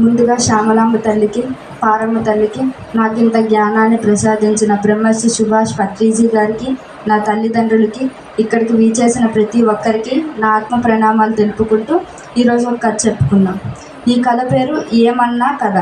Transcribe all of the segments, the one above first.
ముందుగా శ్యామలాంబ తల్లికి పారమ్మ తల్లికి నాకు ఇంత జ్ఞానాన్ని ప్రసాదించిన బ్రహ్మశ్రీ సుభాష్ పత్రిజీ గారికి నా తల్లిదండ్రులకి ఇక్కడికి వీచేసిన ప్రతి ఒక్కరికి నా ఆత్మ ప్రణామాలు తెలుపుకుంటూ ఈరోజు ఒక కథ చెప్పుకుందాం. ఈ కథ పేరు ఏమన్నా కథ.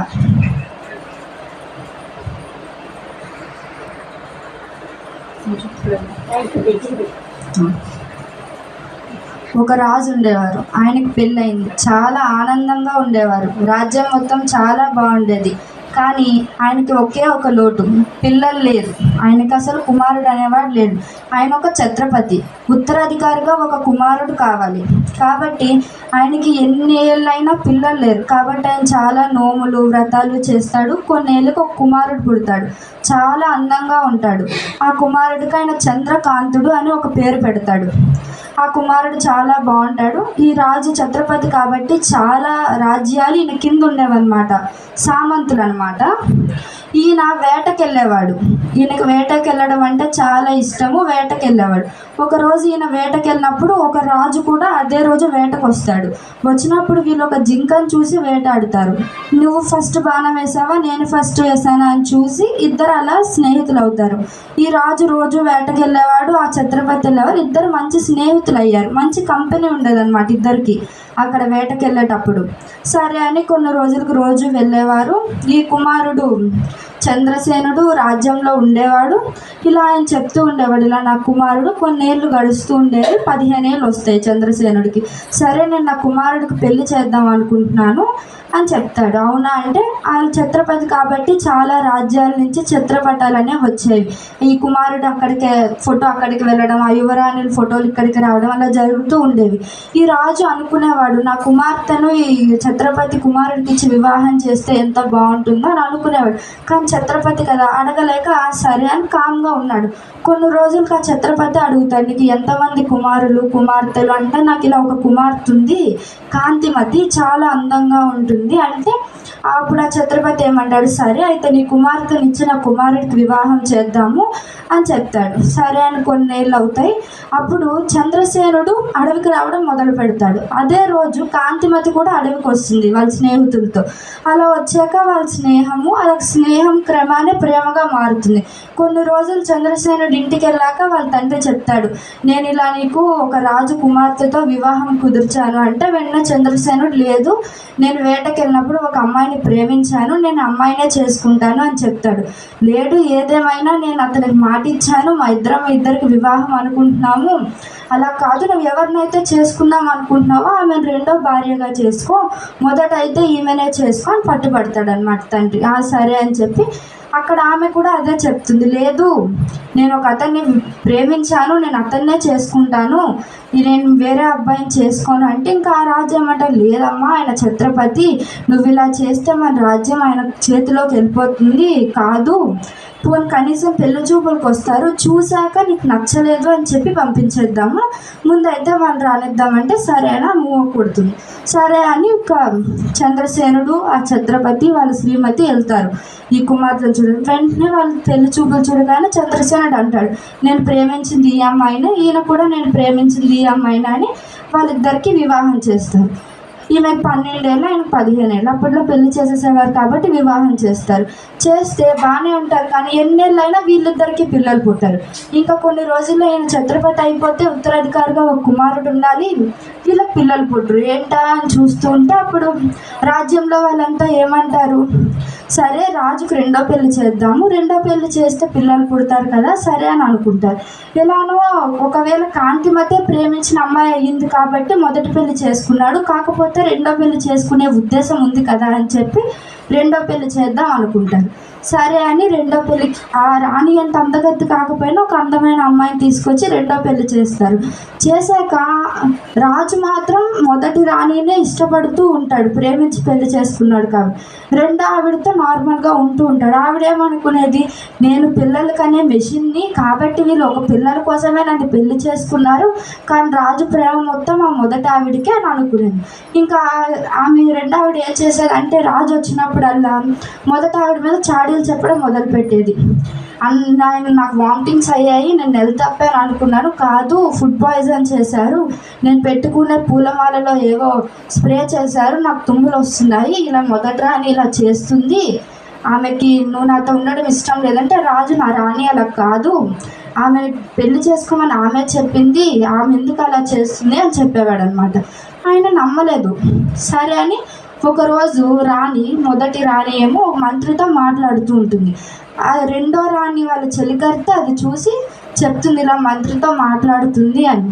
ఒక రాజు ఉండేవారు. ఆయనకి పెళ్ళయింది. చాలా ఆనందంగా ఉండేవారు. రాజ్యం మొత్తం చాలా బాగుండేది. కానీ ఆయనకి ఒకే ఒక లోటు. పిల్లలు లేరు. ఆయనకి అసలు కుమారుడు అనేవాడు లేడు. ఆయన ఒక ఛత్రపతి. ఉత్తరాధికారిగా ఒక కుమారుడు కావాలి. కాబట్టి ఆయనకి ఎన్ని ఏళ్ళైనా పిల్లలు లేరు. కాబట్టి ఆయన చాలా నోములు వ్రతాలు చేస్తాడు. కొన్నేళ్ళకి ఒక కుమారుడు పుడతాడు. చాలా అందంగా ఉంటాడు. ఆ కుమారుడికి ఆయన చంద్రకాంతుడు అని ఒక పేరు పెడతాడు. ఆ కుమారుడు చాలా బాగుంటాడు. ఈ రాజు ఛత్రపతి కాబట్టి చాలా రాజ్యాలు ఈయన కింద ఉండేవన్నమాట. సామంతులు అనమాట ఈయన వేటకెళ్ళేవాడు. ఈయనకు వేటకెళ్ళడం అంటే చాలా ఇష్టము. వేటకెళ్ళేవాడు. ఒకరోజు రోజు ఈయన వేటకి వెళ్ళినప్పుడు ఒక రాజు కూడా అదే రోజు వేటకు వస్తాడు వచ్చినప్పుడు వీళ్ళు ఒక జింకను చూసి వేటాడుతారు. నువ్వు ఫస్ట్ బాణం వేసావా? నేను ఫస్ట్ వేసానా? అని చూసి ఇద్దరు అలా స్నేహితులు అవుతారు ఈ రాజు రోజు వేటకి వెళ్ళేవాడు ఆ ఛత్రపతి వెళ్ళేవారు. ఇద్దరు మంచి స్నేహితులు అయ్యారు మంచి కంపెనీ ఉండేదన్నమాట ఇద్దరికి అక్కడ వేటకి వెళ్ళేటప్పుడు సరే అని కొన్ని రోజులకు రోజు వెళ్ళేవారు. ఈ కుమారుడు చంద్రసేనుడు రాజ్యంలో ఉండేవాడు. ఇలా ఆయన చెప్తూ ఉండేవాడు ఇలా నా కుమారుడు కొన్నేళ్ళు గడుస్తూ ఉండేవి పదిహేను ఏళ్ళు వస్తాయి చంద్రసేనుడికి. సరే నేను నా కుమారుడికి పెళ్ళి చేద్దాం అనుకుంటున్నాను అని చెప్తాడు. అవునా అంటే ఆయన ఛత్రపతి కాబట్టి చాలా రాజ్యాల నుంచి ఛత్రపటాలనే వచ్చేవి ఈ కుమారుడు అక్కడికి ఫోటో అక్కడికి వెళ్ళడం ఆ యువరాణుల ఫోటోలు ఇక్కడికి రావడం అలా జరుగుతూ ఉండేవి. ఈ రాజు అనుకునేవాడు నా కుమార్తెను ఈ ఛత్రపతి కుమారుడికి ఇచ్చి వివాహం చేస్తే ఎంత బాగుంటుందో అని అనుకునేవాడు. కానీ ఛత్రపతి కదా? అడగలేక సరే అని కామ్గా ఉన్నాడు. కొన్ని రోజులకు ఆ ఛత్రపతి అడుగుతాడు నీకు ఎంతమంది కుమారులు కుమార్తెలు? అంటే నాకు ఇలా ఒక కుమార్తె ఉంది కాంతిమతి చాలా అందంగా ఉంటుంది. అంటే అప్పుడు ఆ ఛత్రపతి ఏమంటాడు సరే అయితే నీ కుమార్తెని ఇచ్చిన కుమారుడికి వివాహం చేద్దాము అని చెప్తాడు. సరే అని కొన్నేళ్ళు అవుతాయి. అప్పుడు చంద్రసేనుడు అడవికి రావడం మొదలు పెడతాడు. అదే రోజు కాంతిమతి కూడా అడవికి వస్తుంది వాళ్ళ స్నేహితులతో. అలా వచ్చాక వాళ్ళ స్నేహము అలా స్నేహం క్రమానే ప్రేమగా మారుతుంది. కొన్ని రోజులు చంద్రసేనుడు ఇంటికి వెళ్ళాక వాళ్ళ తండ్రి చెప్తాడు నేను ఇలా నీకు ఒక రాజు కుమార్తెతో వివాహం కుదిర్చాను. అంటే వెంటనే చంద్రసేనుడు లేదు నేను వేటకి వెళ్ళినప్పుడు ఒక అమ్మాయిని ప్రేమించాను నేను అమ్మాయినే చేసుకుంటాను అని చెప్తాడు. లేడు ఏదేమైనా నేను అతనికి మాట ఇచ్చాను మా ఇద్దరం ఇద్దరికి వివాహం అనుకుంటున్నాము. అలా కాదు నువ్వు ఎవరినైతే చేసుకుందాం అనుకుంటున్నావో ఆమెను రెండో భార్యగా చేసుకో మొదట అయితే ఈమెనే చేసుకో అని పట్టుబడతాడు అనమాట తండ్రి. "ఆ, సరే అని చెప్పి అక్కడ ఆమె కూడా అదే చెప్తుంది. లేదు నేను ఒక అతన్ని ప్రేమించాను నేను అతన్నే చేసుకుంటాను నేను వేరే అబ్బాయిని చేసుకోను అంటే ఇంకా ఆ రాజ్యం అంటే లేదమ్మా ఆయన ఛత్రపతి నువ్వు ఇలా చేస్తే మన రాజ్యం ఆయన చేతిలోకి వెళ్ళిపోతుంది కాదు. పోనీ కనీసం పెళ్ళి చూపులకు వస్తారు చూశాక నీకు నచ్చలేదు అని చెప్పి పంపించేద్దాము? ముందైతే వాళ్ళు రానిద్దామంటే సరేనా మూవ్ కొడుతుంది. సరే అని ఒక చంద్రసేనుడు ఆ ఛత్రపతి వాళ్ళ శ్రీమతి వెళ్తారు. ఈ కుమార్తెను చూడండి వెంటనే వాళ్ళు పెళ్ళి చూపులు చూడగానే చంద్రసేనుడు అంటాడు. నేను ప్రేమించింది ఈ అమ్మాయిని ఈయన కూడా నేను ప్రేమించింది ఈ అమ్మాయిని అని వాళ్ళిద్దరికి వివాహం చేస్తారు. ఈమెకు పన్నెండేళ్ళు ఆయన పదిహేనేళ్ళు. అప్పట్లో పెళ్ళి చేసేసేవారు కాబట్టి వివాహం చేస్తారు. చేస్తే బాగానే ఉంటారు కానీ ఎన్నేళ్ళైనా వీళ్ళిద్దరికి పిల్లలు పుట్టారు. ఇంకా కొన్ని రోజుల్లో ఈయన ఛత్రపతి అయిపోతే ఉత్తరాధికారిగా ఒక కుమారుడు ఉండాలి. వీళ్ళకి పిల్లలు పుట్టరు. ఏంటా అని చూస్తూ ఉంటే అప్పుడు రాజ్యంలో వాళ్ళంతా ఏమంటారు? సరే రాజుకు రెండో పెళ్ళి చేద్దాము. రెండో పెళ్ళి చేస్తే పిల్లలు పుడతారు కదా సరే అని అనుకుంటారు. ఎలానో ఒకవేళ కాంతి కాంతిమతే ప్రేమించిన అమ్మాయి అయ్యింది కాబట్టి మొదటి పెళ్ళి చేసుకున్నాడు. కాకపోతే రెండో పెళ్ళి చేసుకునే ఉద్దేశం ఉంది కదా అని చెప్పి రెండో పెళ్ళి చేద్దాం అనుకుంటారు. సరే అని రెండో పెళ్ళికి ఆ రాణి అంత అందగత్తు కాకపోయినా ఒక అందమైన అమ్మాయిని తీసుకొచ్చి రెండో పెళ్ళి చేస్తారు. చేశాక రాజు మాత్రం మొదటి రాణినే ఇష్టపడుతూ ఉంటాడు ప్రేమించి పెళ్ళి చేసుకున్నాడు కాబట్టి. రెండో ఆవిడతో నార్మల్గా ఉంటూ ఉంటాడు. ఆవిడేమనుకునేది నేను పిల్లలకనే మెషిన్ని కాబట్టి వీళ్ళు ఒక పిల్లల కోసమే నన్ను పెళ్ళి చేసుకున్నారు కానీ రాజు ప్రేమ మొత్తం ఆ మొదటి ఆవిడకే అని అనుకునేది. ఇంకా ఆమె రెండో ఆవిడ ఏం చేసేది అంటే రాజు వచ్చినప్పుడల్లా మొదట ఆవిడ మీద చాడీలు చెప్పడం మొదలుపెట్టేది. అండ్ ఆయన నాకు వామిటింగ్స్ అయ్యాయి నేను నెల తప్పాను అనుకున్నాను. కాదు ఫుడ్ పాయిజన్ చేశారు. నేను పెట్టుకునే పూలమాలలో ఏవో స్ప్రే చేశారు. నాకు తుమ్ములు వస్తున్నాయి. ఇలా మొదట రాని ఇలా చేస్తుంది. ఆమెకి నువ్వు నాతో ఉండడం ఇష్టం లేదంటే రాజు నా రాణి అలా కాదు. ఆమె పెళ్ళి చేసుకోమని ఆమె చెప్పింది. ఆమె ఎందుకు అలా చేస్తుంది అని చెప్పేవాడు అనమాట ఆయన నమ్మలేదు. సరే అని ఒకరోజు రాణి మొదటి రాణి ఏమో ఒక మంత్రితో మాట్లాడుతూ ఉంటుంది. ఆ రెండో రాణి వాళ్ళ చెలికర్త అది చూసి చెప్తుంది ఇలా మంత్రితో మాట్లాడుతుంది అని.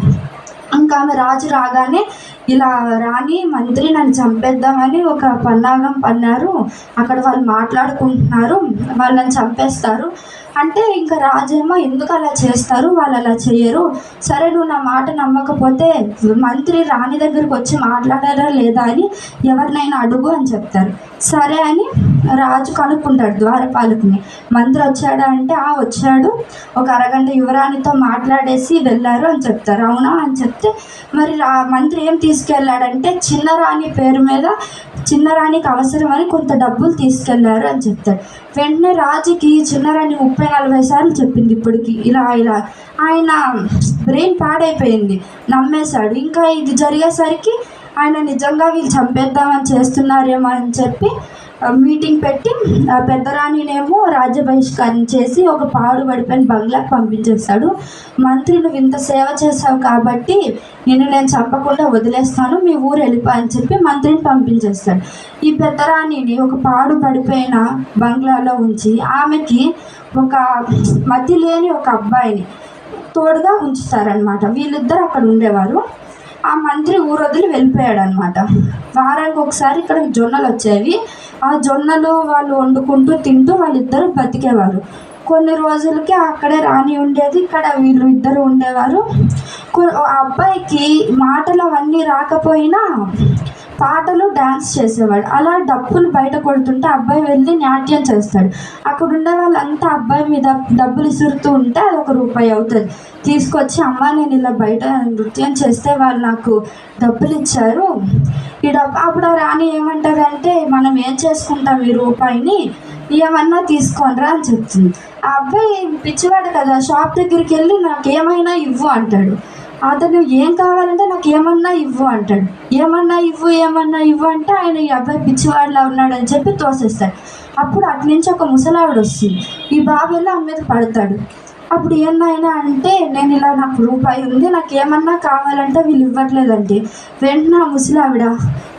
ఇంకా ఆమె రాజు రాగానే ఇలా రాణి మంత్రి నన్ను చంపేద్దామని ఒక పన్నాగం పన్నారు. అక్కడ వాళ్ళు మాట్లాడుకుంటున్నారు. వాళ్ళని చంపేస్తారు. అంటే ఇంకా రాజేమో ఎందుకు అలా చేస్తారు? వాళ్ళు అలా చేయరు. సరే నువ్వు నా మాట నమ్మకపోతే మంత్రి రాణి దగ్గరికి వచ్చి మాట్లాడారా లేదా అని ఎవరినైనా అడుగు అని చెప్తారు. సరే అని రాజు కనుక్కుంటాడు ద్వారపాలకుని. మంత్రి వచ్చాడా అంటే ఆ వచ్చాడు. ఒక అరగంట యువరాణితో మాట్లాడేసి వెళ్ళారు అని చెప్తారు. అవునా అని చెప్తే మరి రా మంత్రి ఏం తీసుకెళ్ళాడంటే చిన్నరాణి పేరు మీద చిన్నరాణికి అవసరమని కొంత డబ్బులు తీసుకెళ్ళారు అని చెప్తాడు. వెంటనే రాజుకి చిన్నరాణి ముప్పై నలభై సార్లు చెప్పింది ఇప్పటికి. ఇలా ఇలా. ఆయన బ్రెయిన్ పాడైపోయింది. నమ్మేశాడు. ఇంకా ఇది జరిగేసరికి ఆయన నిజంగా వీళ్ళు చంపేద్దామని చేస్తున్నారేమో అని చెప్పి మీటింగ్ పెట్టి ఆ పెద్దరాణినేమో రాజ్య బహిష్కరణ చేసి ఒక పాడు పడిపోయిన బంగ్లాకి పంపించేస్తాడు మంత్రి ఇంత సేవ చేశావు కాబట్టి నిన్ను నేను చంపకుండా వదిలేస్తాను మీ ఊరు వెళ్ళిపో అని చెప్పి మంత్రిని పంపించేస్తాడు ఈ పెద్దరాణిని ఒక పాడు పడిపోయిన బంగ్లాలో ఉంచి ఆమెకి ఒక మతి లేని ఒక అబ్బాయిని తోడుగా ఉంచుతారనమాట వీళ్ళిద్దరు అక్కడ ఉండేవారు. ఆ మంత్రి ఊరొదిలి వెళ్ళిపోయాడు అనమాట వారానికి ఒకసారి ఇక్కడ జొన్నలు వచ్చేవి. ఆ జొన్నలు వాళ్ళు వండుకుంటూ తింటూ వాళ్ళిద్దరూ బతికేవారు. కొన్ని రోజులకి అక్కడే రాణి ఉండేది ఇక్కడ వీళ్ళు ఇద్దరు ఉండేవారు. కొ- అబ్బాయికి మాటలు అవన్నీ రాకపోయినా పాటలు డ్యాన్స్ చేసేవాడు. అలా డప్పులు బయట కొడుతుంటే అబ్బాయి వెళ్ళి నాట్యం చేస్తాడు. అక్కడ ఉండే వాళ్ళంతా అబ్బాయి మీద డబ్బులు ఇసురుతూ ఉంటే అది ఒక రూపాయి అవుతుంది. తీసుకొచ్చి అమ్మ నేను ఇలా బయట నృత్యం చేస్తే వాళ్ళు నాకు డబ్బులు ఇచ్చారు. ఈ డబ్బు అప్పుడు ఆ రాణి ఏమంటారంటే మనం ఏం చేసుకుంటాం ఈ రూపాయిని? ఏమన్నా తీసుకోనరా అని చెప్తుంది. ఆ అబ్బాయి పిచ్చివాడు కదా షాప్ దగ్గరికి వెళ్ళి నాకు ఏమైనా ఇవ్వు అంటాడు. అతను ఏం కావాలంటే నాకు ఏమన్నా ఇవ్వు అంటాడు. ఏమన్నా ఇవ్వు ఏమన్నా ఇవ్వు అంటే ఆయన ఈ అబ్బాయి పిచ్చివాడిలా ఉన్నాడని చెప్పి తోసేస్తాడు. అప్పుడు అటు నుంచి ఒక ముసలావిడ వస్తుంది. ఈ బాబు వెళ్ళి ఆమె మీద పడతాడు. అప్పుడు ఏమైనా అంటే నేను ఇలా నాకు రూపాయి ఉంది నాకు ఏమన్నా కావాలంటే వీళ్ళు ఇవ్వట్లేదండి వెంటనే ముసలావిడ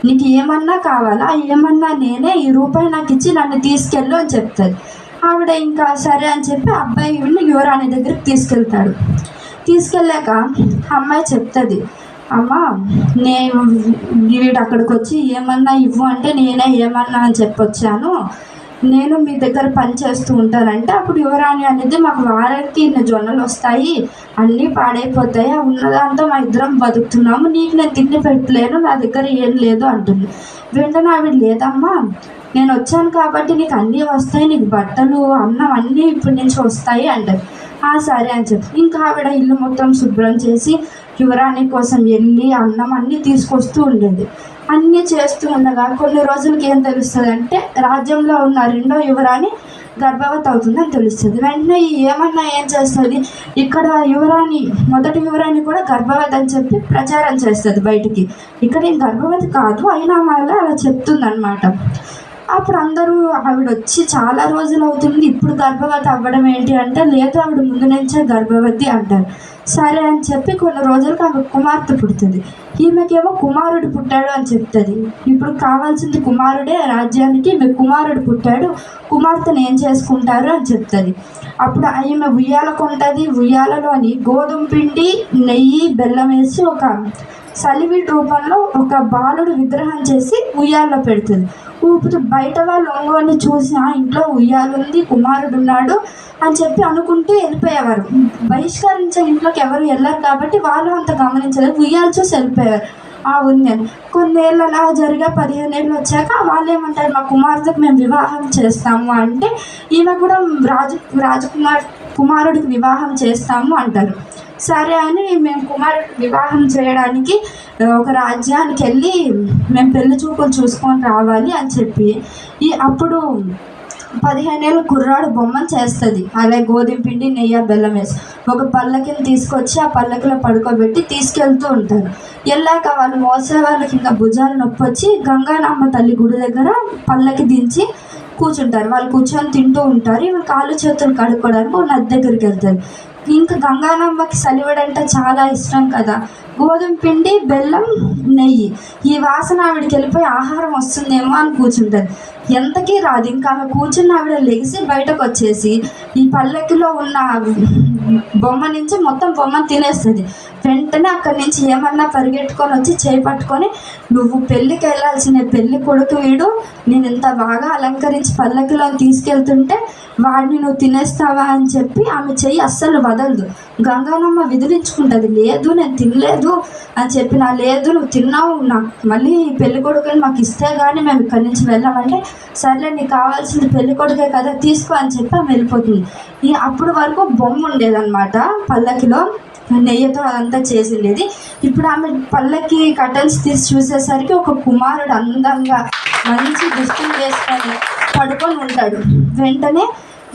నీకు ఏమన్నా కావాలా? ఏమన్నా నేనే ఈ రూపాయి నాకు ఇచ్చి నన్ను తీసుకెళ్ళు అని చెప్తుంది. ఆవిడ ఇంకా సరే అని చెప్పి అబ్బాయి యువరాణి దగ్గరికి తీసుకెళ్తాడు. తీసుకెళ్ళాక అమ్మాయి చెప్తుంది అమ్మ నేను వీడు అక్కడికి వచ్చి ఏమన్నా ఇవ్వు అంటే నేనే ఏమన్నా అని చెప్పొచ్చాను. నేను మీ దగ్గర పని చేస్తూ ఉంటానంటే అప్పుడు యువరాణి అనేది మాకు వారానికి ఇన్ని జొన్నలు వస్తాయి అన్నీ పాడైపోతాయి ఆ ఉన్నదాంతో మా ఇద్దరం బతుకుతున్నాము నీకు నేను తిండి పెట్టలేను నా దగ్గర ఏం లేదు అంటుంది. వెంటనే ఆవిడ లేదమ్మా నేను వచ్చాను కాబట్టి నీకు అన్నీ వస్తాయి నీకు బట్టలు అన్నం అన్నీ ఇప్పటి నుంచి వస్తాయి అంటారు ఆ సరే అని చెప్పి. ఇంకా ఆవిడ ఇల్లు మొత్తం శుభ్రం చేసి యువరాణి కోసం వెళ్ళి అన్నం అన్నీ తీసుకొస్తూ ఉండేది. అన్నీ చేస్తూ ఉండగా కొన్ని రోజులకి ఏం తెలుస్తుంది అంటే రాజ్యంలో ఉన్న రెండో యువరాణి గర్భవతి అవుతుందని తెలుస్తుంది. వెంటనే ఏమన్నా ఏం చేస్తుంది? ఇక్కడ యువరాణి మొదటి యువరాణి కూడా గర్భవతి అని చెప్పి ప్రచారం చేస్తుంది బయటికి. ఇక్కడ ఏం గర్భవతి కాదు అయినా మళ్ళీ అలా చెప్తుంది అప్పుడు అందరూ ఆవిడ వచ్చి చాలా రోజులు అవుతుంది ఇప్పుడు గర్భవతి అవ్వడం ఏంటి అంటే లేదు ఆవిడ ముందు నుంచే గర్భవతి అంటారు. సరే అని చెప్పి కొన్ని రోజులకు ఆమె కుమార్తె పుడుతుంది. ఈమెకేమో కుమారుడు పుట్టాడు అని చెప్తుంది. ఇప్పుడు కావాల్సింది కుమారుడే రాజ్యానికి ఈమె కుమారుడు పుట్టాడు కుమార్తెను ఏం చేసుకుంటారు అని చెప్తుంది. అప్పుడు ఈమె ఉయ్యాల కొంటది ఉయ్యాలలోని గోధుమ పిండి నెయ్యి బెల్లం వేసి ఒక సలివిడ్ రూపంలో ఒక బాలుడు విగ్రహం చేసి ఉయ్యాల్లో పెడుతుంది. ఊపుతూ బయట వాళ్ళు ఒంగోని చూసి "ఆ, ఇంట్లో ఉయ్యాలుంది కుమారుడు ఉన్నాడు అని చెప్పి అనుకుంటూ వెళ్ళిపోయేవారు. బహిష్కరించే ఇంట్లోకి ఎవరు వెళ్ళరు కాబట్టి వాళ్ళు అంత గమనించలేదు. ఉయ్యాలు చూసి వెళ్ళిపోయేవారు. ఆ ఉంది అని. కొన్నేళ్ళు అలా జరిగా పదిహేను ఏళ్ళు వచ్చాక వాళ్ళు ఏమంటారు మా కుమార్తెకు మేము వివాహం చేస్తాము అంటే ఈమె కూడా రాజు రాజకుమార్ కుమారుడికి వివాహం చేస్తాము అంటారు. సరే అని మేము కుమారుడికి వివాహం చేయడానికి ఒక రాజ్యానికి వెళ్ళి మేము పెళ్ళి చూపులు చూసుకొని రావాలి అని చెప్పి ఈ అప్పుడు పదిహేను ఏళ్ళ కుర్రాడు బొమ్మను చేస్తుంది. అలాగే గోధుమ పిండి నెయ్యి బెల్లం వేసి ఒక పల్లకిని తీసుకొచ్చి ఆ పల్లకిలో పడుకోబెట్టి తీసుకెళ్తూ ఉంటారు. వెళ్ళాక వాళ్ళు మోసే వాళ్ళకి ఇంకా భుజాలు నొప్పి వచ్చి గంగానమ్మ తల్లి గుడి దగ్గర పల్లకి దించి కూర్చుంటారు. వాళ్ళు కూర్చొని తింటూ ఉంటారు. ఇవి కాళ్ళు చేతులు కడుక్కోవడానికి నది దగ్గరికి వెళ్తారు. ఇంకా గంగానమ్మకి సలివడంటే చాలా ఇష్టం కదా. గోధుమ పిండి బెల్లం నెయ్యి. ఈ వాసన ఆవిడకి వెళ్ళిపోయి ఆహారం వస్తుందేమో అని కూర్చుంటుంది. ఎంతకీ రాదు. ఇంకా ఆమె కూర్చున్న ఆవిడ లెగిసి బయటకు వచ్చేసి ఈ పల్లకిలో ఉన్న బొమ్మ నుంచి మొత్తం బొమ్మను తినేస్తుంది. వెంటనే అక్కడి నుంచి ఏమన్నా పరిగెట్టుకొని వచ్చి చేయి పట్టుకొని నువ్వు పెళ్ళికి వెళ్ళాల్సిన పెళ్ళి కొడుకు వీడు. నేను ఇంత బాగా అలంకరించి పల్లకిలో తీసుకెళ్తుంటే వాడిని నువ్వు తినేస్తావా? అని చెప్పి ఆమె చెయ్యి అస్సలు వదలదు. గంగానమ్మ విదిలించుకుంటుంది లేదు నేను తినలేదు అని చెప్పిన లేదు నువ్వు తిన్నావు నాకు మళ్ళీ పెళ్ళి కొడుకుని మాకు ఇస్తే కానీ మేము ఇక్కడి నుంచి వెళ్ళామంటే సర్లే నీకు కావాల్సింది పెళ్ళి కొడుకే కదా తీసుకో అని చెప్పి ఆమె వెళ్ళిపోతుంది. ఈ అప్పుడు వరకు బొమ్మ ఉండేదన్నమాట పల్లకిలో నెయ్యితో అదంతా చేసిండేది. ఇప్పుడు ఆమె పల్లకి కటన్స్ తీసి చూసేసరికి ఒక కుమారుడు అందంగా మంచి దుస్తులు వేసుకొని పడుకొని ఉంటాడు. వెంటనే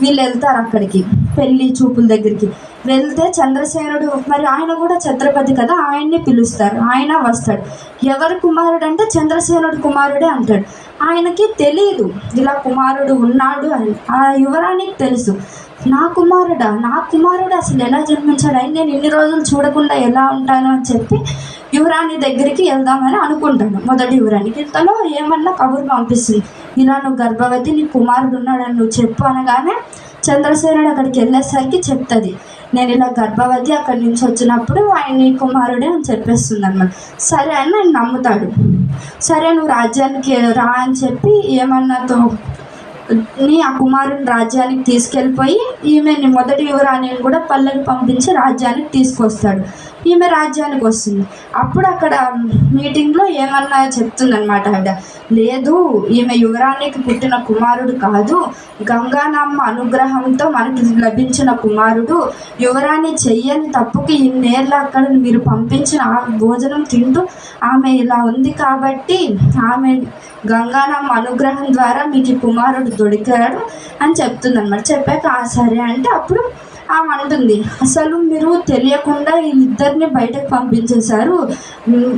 వీళ్ళు వెళ్తారు అక్కడికి పెళ్ళి చూపుల దగ్గరికి. వెళ్తే చంద్రసేనుడు మరి ఆయన కూడా ఛత్రపతి కదా ఆయన్ని పిలుస్తారు ఆయన వస్తాడు. ఎవరి కుమారుడు అంటే చంద్రసేనుడు కుమారుడే అంటాడు. ఆయనకి తెలియదు ఇలా కుమారుడు ఉన్నాడు అని. ఆ యువరానికి తెలుసు. నా కుమారుడా నా కుమారుడు అసలు ఎలా జన్మించాడు? అని నేను ఇన్ని రోజులు చూడకుండా ఎలా ఉంటాను అని చెప్పి యువరాణి దగ్గరికి వెళ్దామని అనుకుంటాను. మొదటి యువరాణికి ఇంతలో ఏమన్నా కబురు పంపిస్తుంది. ఇలా నువ్వు గర్భవతి నీ కుమారుడు ఉన్నాడని నువ్వు చెప్పు అనగానే చంద్రసేనుడు అక్కడికి వెళ్ళేసరికి చెప్తుంది. నేను ఇలా గర్భవతి అక్కడి నుంచి వచ్చినప్పుడు ఆయన నీ కుమారుడే అని చెప్పేస్తుంది అనమాట సరే అని నేను నమ్ముతాడు. సరే నువ్వు రాజ్యానికి రా అని చెప్పి ఏమన్నాతో ని ఆ కుమారుని రాజ్యానికి తీసుకెళ్ళిపోయి ఈమెని మొదటి యువరాణిని కూడా పల్లెకి పంపించి రాజ్యానికి తీసుకొస్తాడు. ఈమె రాజ్యానికి వస్తుంది. అప్పుడు అక్కడ మీటింగ్లో ఏమన్నా చెప్తుందనమాట ఆవిడ. లేదు ఈమె యువరానికి పుట్టిన కుమారుడు కాదు. గంగానమ్మ అనుగ్రహంతో మనకి లభించిన కుమారుడు. యువరాణి చెయ్యని తప్పుకి ఇన్నేళ్ళు అక్కడ మీరు పంపించిన ఆ భోజనం తింటూ ఆమె ఇలా ఉంది కాబట్టి ఆమె గంగానమ్మ అనుగ్రహం ద్వారా మీకు ఈ కుమారుడు దొరికాడు అని చెప్తుందన్నమాట చెప్పాక "ఆ, సరే. అంటే అప్పుడు ఆమె అంటుంది అసలు మీరు తెలియకుండా వీళ్ళిద్దరిని బయటకు పంపించేశారు.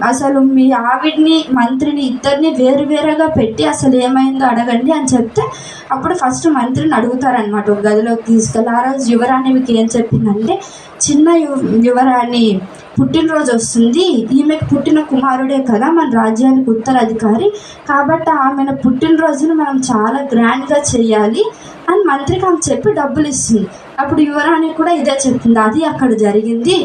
అసలు మీ ఆవిడ్ని మంత్రిని ఇద్దరిని వేరు వేరుగా పెట్టి అసలు ఏమైందో అడగండి అని చెప్తే అప్పుడు ఫస్ట్ మంత్రిని అడుగుతారనమాట ఒక గదిలోకి తీసుకెళ్ళి ఆ రోజు యువరాణి మీకు ఏం చెప్పిందంటే చిన్న యువ యువరాణి పుట్టినరోజు వస్తుంది. ఈమెకు పుట్టిన కుమారుడే కదా మన రాజ్యానికి ఉత్తరాధికారి కాబట్టి ఆమెను పుట్టినరోజును మనం చాలా గ్రాండ్గా చేయాలి అని మంత్రికి ఆమె చెప్పి డబ్బులు ఇస్తుంది అప్పుడు యువరాణి కూడా ఇదే చెప్తుంది అది అక్కడ జరిగింది.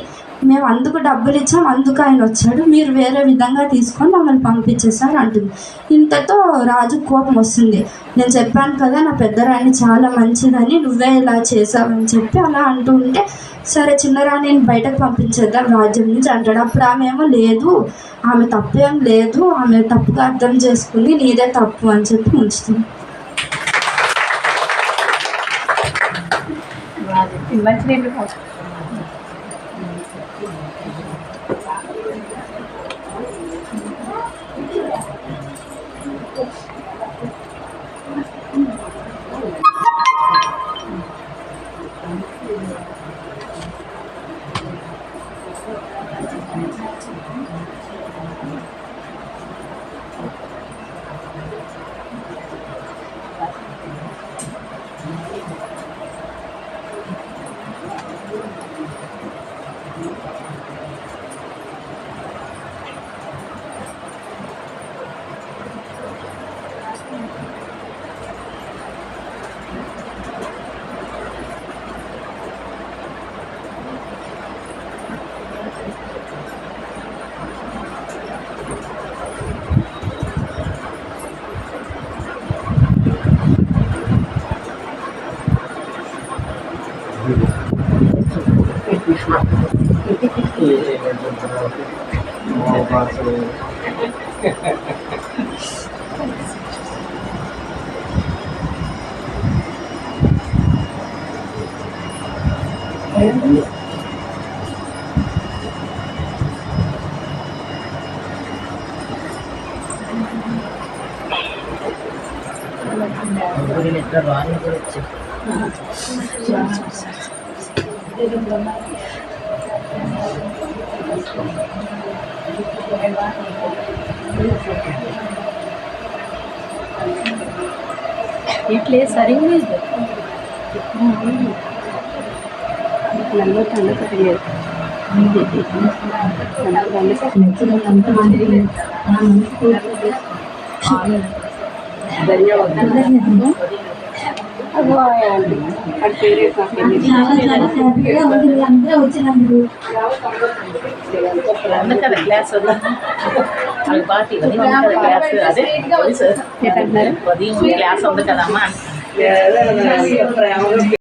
మేము అందుకు డబ్బులు ఇచ్చాం అందుకు ఆయన వచ్చాడు. మీరు వేరే విధంగా తీసుకొని మమ్మల్ని పంపించేశారు అంటుంది. ఇంతతో రాజు కోపం వస్తుంది. నేను చెప్పాను కదా నా పెద్దరాణి చాలా మంచిదని నువ్వే ఇలా చేసావని చెప్పి అలా అంటూ ఉంటే సరే చిన్నరాణిని బయటకు పంపించేద్దాం రాజ్యం నుంచి అంటాడు. అప్పుడు ఆమె ఏమో లేదు ఆమె తప్పేం లేదు ఆమె తప్పుగా అర్థం చేసుకుంది నీదే తప్పు అని చెప్పి ఉంచుతుంది మంచినీళ్ళు 우리는 별로 안 그랬지. తను తెలియదు అగో అండి అది పేరే నాకు అందుకదా క్లాస్ అది పార్టీ ఉదయం ఉంది కదా క్లాస్ అదే తెలుసు. ఏంటంటున్నారు ఉదయం క్లాస్ ఉంది కదమ్మా